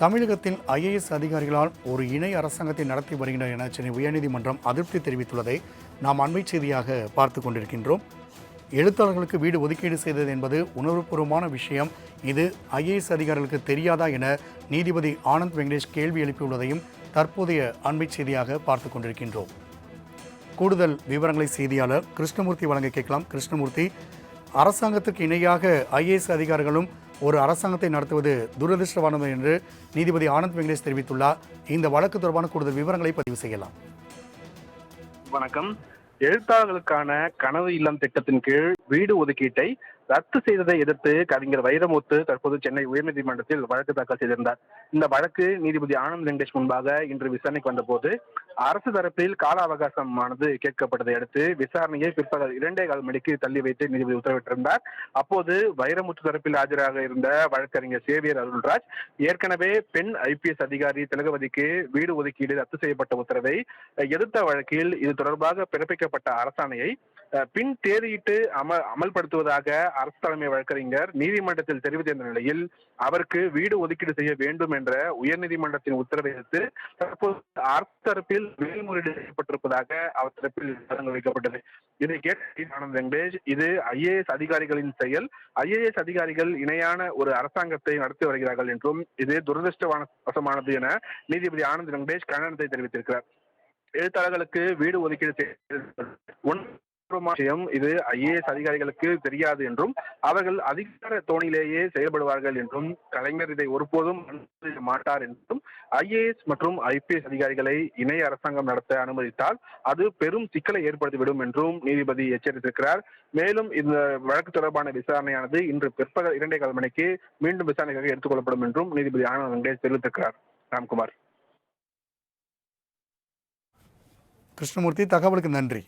தமிழகத்தில் ஐஏஎஸ் அதிகாரிகளால் ஒரு இணை அரசாங்கத்தை நடத்தி வருகின்றனர் என சென்னை உயர்நீதிமன்றம் அதிருப்தி தெரிவித்துள்ளதை நாம் அண்மை செய்தியாக பார்த்து கொண்டிருக்கின்றோம். எழுத்தாளர்களுக்கு வீடு ஒதுக்கீடு செய்தது என்பது உணர்வுபூர்வமான விஷயம். இது ஐஏஎஸ் அதிகாரிகளுக்கு தெரியாதா என நீதிபதி ஆனந்த் வெங்கடேஷ் கேள்வி எழுப்பியுள்ளதையும் தற்போதைய அண்மை செய்தியாக பார்த்து கொண்டிருக்கின்றோம். கூடுதல் விவரங்களை செய்தியாளர் கிருஷ்ணமூர்த்தி வழங்க கேட்கலாம். கிருஷ்ணமூர்த்தி அரசாங்கத்துக்கு இணையாக ஐஏஎஸ் அதிகாரிகளும் ஒரு அரசாங்கத்தை நடத்துவது துரதிருஷ்டமானது என்று நீதிபதி ஆனந்த் வெங்கடேஷ் தெரிவித்துள்ளார். இந்த வழக்கு தொடர்பான கூடுதல் விவரங்களை பதிவு செய்யலாம். வணக்கம். எழுத்தாளர்களுக்கான கனவு இல்லம் திட்டத்தின் கீழ் வீடு ஒதுக்கீட்டை ரத்து செய்ததை எதிர்த்து கவிஞர் வைரமுத்து தற்போது சென்னை உயர்நீதிமன்றத்தில் வழக்கு தாக்கல் செய்திருந்தார். இந்த வழக்கு நீதிபதி ஆனந்த் வெங்கடேஷ் முன்பாக இன்று விசாரணைக்கு வந்தபோது அரசு தரப்பில் கால அவகாசமானது கேட்கப்பட்டதை அடுத்து விசாரணையை பிற்பகல் இரண்டே கால் மணிக்கு தள்ளி வைத்து நீதிபதி உத்தரவிட்டிருந்தார். அப்போது வைரமுத்து தரப்பில் ஆஜராக இருந்த வழக்கறிஞர் சேவியர் அருள்ராஜ் ஏற்கனவே பெண் ஐபிஎஸ் அதிகாரி திலகவதிக்கு வீடு ஒதுக்கீடு ரத்து செய்யப்பட்ட உத்தரவை எதிர்த்த வழக்கில் இது தொடர்பாக பிறப்பிக்கப்பட்ட அரசாணையை பின் தேதியிட்டு அமல் அமல்படுத்துவதாக அரசு தலைமை வழக்கறிஞர் நீதிமன்றத்தில் தெரிவித்திருந்த நிலையில் அவருக்கு வீடு ஒதுக்கீடு செய்ய வேண்டும் என்ற உயர்நீதிமன்றத்தின் உத்தரவை எதிர்த்து தற்போது அரசு தரப்பில் மேல்முறையீடு செய்யப்பட்டிருப்பதாக அவர் தரப்பில் வைக்கப்பட்டது இதை கேட்ட ஆனந்த் வெங்கடேஷ் இது ஐஏஎஸ் அதிகாரிகளின் செயல். ஐஏஎஸ் அதிகாரிகள் இணையான ஒரு அரசாங்கத்தை நடத்தி வருகிறார்கள் என்றும் இது துரதிருஷ்டவசமானது என நீதிபதி ஆனந்த் வெங்கடேஷ் கண்டனத்தை தெரிவித்திருக்கிறார். எழுத்தாளர்களுக்கு வீடு ஒதுக்கீடு செய்ய விஷயம் இது ஐஏஎஸ் அதிகாரிகளுக்கு தெரியாது என்றும் அவர்கள் அதிகார தோணிலேயே செயல்படுவார்கள் என்றும் கலைஞர் இதை ஒருபோதும் மாட்டார் என்றும் ஐஏஎஸ் மற்றும் ஐபிஎஸ் அதிகாரிகளை இணைய அரசாங்கம் நடத்த அனுமதித்தால் அது பெரும் சிக்கலை ஏற்படுத்திவிடும் என்றும் நீதிபதி எச்சரித்திருக்கிறார். மேலும் இந்த வழக்கு தொடர்பான விசாரணையானது இன்று பிற்பகல் இரண்டே கால் மணிக்கு மீண்டும் விசாரணைக்காக எடுத்துக்கொள்ளப்படும் என்றும் நீதிபதி ஆனந்த் வெங்கடேஷ் தெரிவித்திருக்கிறார். ராம்குமார். கிருஷ்ணமூர்த்தி தகவலுக்கு நன்றி.